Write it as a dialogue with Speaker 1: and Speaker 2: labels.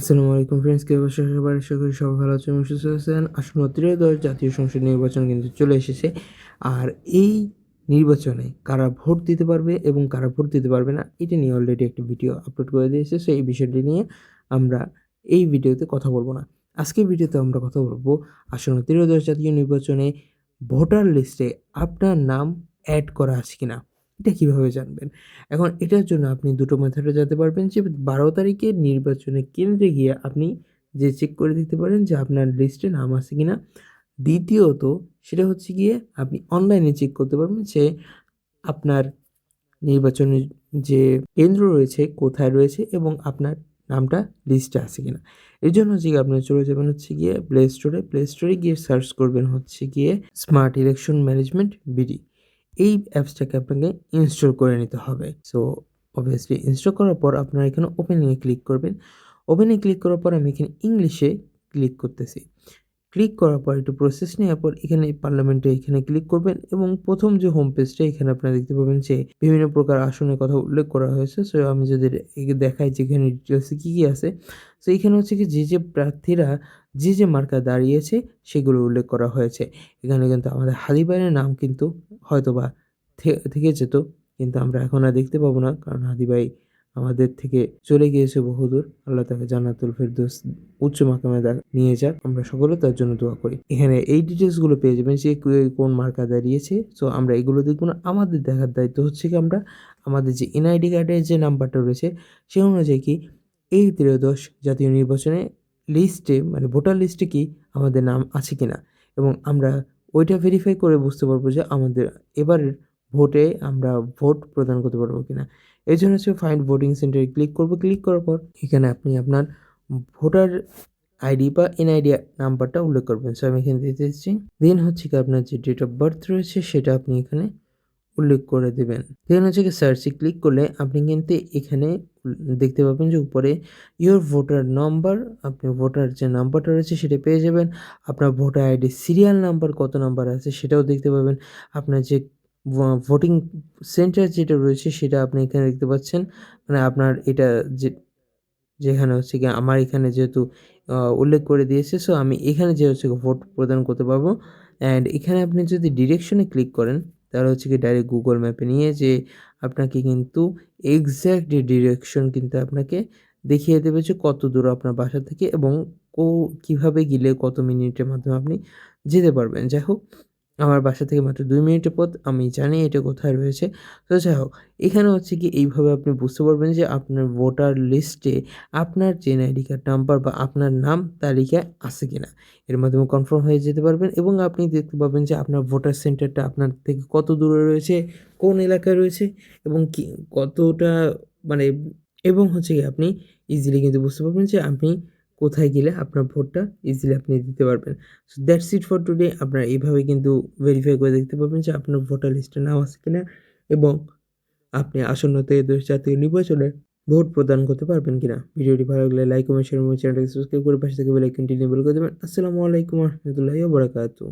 Speaker 1: আসসালামু আলাইকুম ফ্রেন্ডস কে অবশ্যই সবার আশা করি সবাই ভালো আছেন, সুস্থ আছেন। আসন্ন ত্রয়োদশ জাতীয় সংসদ নির্বাচন কিন্তু চলে এসেছে। আর এই নির্বাচনে কারা ভোট দিতে পারবে এবং কারা ভোট দিতে পারবে না, এটা নিয়ে অলরেডি একটা ভিডিও আপলোড করে দিয়েছে। সো এই বিষয়টি নিয়ে আমরা এই ভিডিওতে কথা বলব না। আজকের ভিডিওতে আমরা কথা বলব আসন্ন ত্রয়োদশ জাতীয় নির্বাচনে ভোটার লিস্টে আপনার নাম অ্যাড করা আছে কিনা। এটা কীভাবে জানবেন? এখন এটার জন্য আপনি দুটো মেথডে যেতে পারবেন যে বারো তারিখে নির্বাচনে কেন্দ্রে গিয়ে আপনি যে চেক করে দিতে পারেন যে আপনার লিস্টে নাম আছে কি না দ্বিতীয়ত সেটা হচ্ছে গিয়ে আপনি অনলাইনে চেক করতে পারবেন যে আপনার নির্বাচনের যে কেন্দ্র রয়েছে কোথায় রয়েছে এবং আপনার নামটা লিস্টে আছে কিনা। এর জন্য হচ্ছে গিয়ে আপনার চলে যাবেন হচ্ছে গিয়ে প্লে স্টোরে প্লে স্টোরে গিয়ে সার্চ করবেন হচ্ছে গিয়ে স্মার্ট ইলেকশন ম্যানেজমেন্ট বিডি এই অ্যাপসটাকে আপনাকে ইনস্টল করে নিতে হবে? সো অবভিয়াসলি ইনস্টল করার পর আপনারা এখানে ওপেনিংয়ে ক্লিক করবেন। ওপেনে ক্লিক করার পর আমি এখানে ইংলিশে ক্লিক করতেছি। ক্লিক করার পর একটু প্রসেস নেওয়ার পর এখানে পার্লামেন্টে এখানে ক্লিক করবেন এবং প্রথম যে হোম পেজটা এখানে আপনারা দেখতে পাবেন যে বিভিন্ন প্রকার আসনের কথা উল্লেখ করা হয়েছে। সো আমি যদি দেখাই যে এখানে ডিটেলসে কী কী আছে। সো এখানে হচ্ছে কি যে যে প্রার্থীরা যে যে মার্কা দাঁড়িয়েছে সেগুলো উল্লেখ করা হয়েছে। এখানে কিন্তু আমাদের হাদিবাইয়ের নাম কিন্তু হয়তোবা থে- থেকে যেত কিন্তু আমরা এখন আর দেখতে পাবো না। কারণ হাদিবাই আমাদের থেকে চলে গিয়েছে বহুদূর। আল্লাহ তাকে জান্নাতুল ফেরদৌস উচ্চ মাকামে নিয়ে যাক। আমরা সকলে তার জন্য দোয়া করি। এখানে এই ডিটেলসগুলো পেয়ে যাবেন কে কোন মার্কা দাঁড়িয়েছে। সো আমরা এগুলো দেখব না। আমাদের দেখার দায়িত্ব হচ্ছে কি আমরা আমাদের যে এনআইডি কার্ডের যে নাম্বারটা রয়েছে, সে অনুযায়ী কি এই ত্রয়োদশ জাতীয় নির্বাচনে লিস্টে মানে ভোটার লিস্টে কি আমাদের নাম আছে কি না এবং আমরা ওইটা ভেরিফাই করে বুঝতে পারব যে আমাদের এবারের ভোটে আমরা ভোট প্রদান করতে পারব কিনা। এই জন্য হচ্ছে ফাইন্ড ভোটিং সেন্টারে ক্লিক করব। ক্লিক করার পর এখানে আপনি আপনার ভোটার আইডি বা এনআইডি নাম্বারটা উল্লেখ করবেন। সো আমি এখানে দিতে এসেছি দেন হচ্ছে কি আপনার যে ডেট অফ বার্থ রয়েছে সেটা আপনি এখানে উল্লেখ করে দেবেন। দেন হচ্ছে কি সার্চে ক্লিক করলে আপনি কিন্তু এখানে দেখতে পাবেন যে উপরে ইওর ভোটার নাম্বার আপনি ভোটার যে নাম্বারটা রয়েছে সেটা পেয়ে যাবেন। আপনার ভোটার আইডি সিরিয়াল নাম্বার কত নাম্বার আছে সেটাও দেখতে পাবেন। আপনার যে ভোটিং সেন্টার যেটা রয়েছে সেটা আপনি এখানে দেখতে পাচ্ছেন। মানে আপনার এটা যে, যেখানে হচ্ছে কি আমার এখানে যেহেতু উল্লেখ করে দিয়েছে সো আমি এখানে যে হচ্ছে ভোট প্রদান করতে পারব। অ্যান্ড এখানে আপনি যদি ডিরেকশনে ক্লিক করেন, তাহলে হচ্ছে কি ডাইরেক্ট গুগল ম্যাপে নিয়ে যে আপনাকে কিন্তু এক্স্যাক্ট ডিরেকশন কিন্তু আপনাকে দেখিয়ে দেবে যে কত দূর আপনার বাসা থেকে এবং কো, কীভাবে গেলে কত মিনিটের মাধ্যমে আপনি যেতে পারবেন। যাই হোক আমার বাসা থেকে মাত্র দুই মিনিটের পথ, আমি জানি এটা কোথায় রয়েছে। তো যাই হোক, এখানে হচ্ছে কি এইভাবে আপনি বুঝতে পারবেন যে আপনার ভোটার লিস্টে আপনার যে আইডি কার্ড নাম্বার বা আপনার নাম তালিকায় আছে কি না এর মাধ্যমে কনফার্ম হয়ে যেতে পারবেন এবং আপনি দেখতে পাবেন যে আপনার ভোটার সেন্টারটা আপনার থেকে কত দূরে রয়েছে, কোন এলাকায় রয়েছে এবং কি কতটা মানে এবং হচ্ছে কি আপনি ইজিলি কিন্তু বুঝতে পারবেন যে আপনি কোথায় গেলে আপনার ভোটটা ইজিলি আপনি দিতে পারবেন। So that's it for today আপনারা এইভাবে কিন্তু ভেরিফাই করে দেখতে পারবেন যে আপনার ভোটার লিস্টে নাম আছে কিনা এবং আপনি আসন্ন দেশ জাতীয় নির্বাচনে ভোট প্রদান করতে পারবেন কিনা। ভিডিওটি ভালো লাগলে লাইক কমেন্ট শেয়ার এবং চ্যানেলটাকে সাবস্ক্রাইব করে পাশে থেকে বেল আইকনটি নিবল করে দেবেন। আসসালামু আলাইকুম রহমতুল্লাহি ওয়া বারাকাতুহু।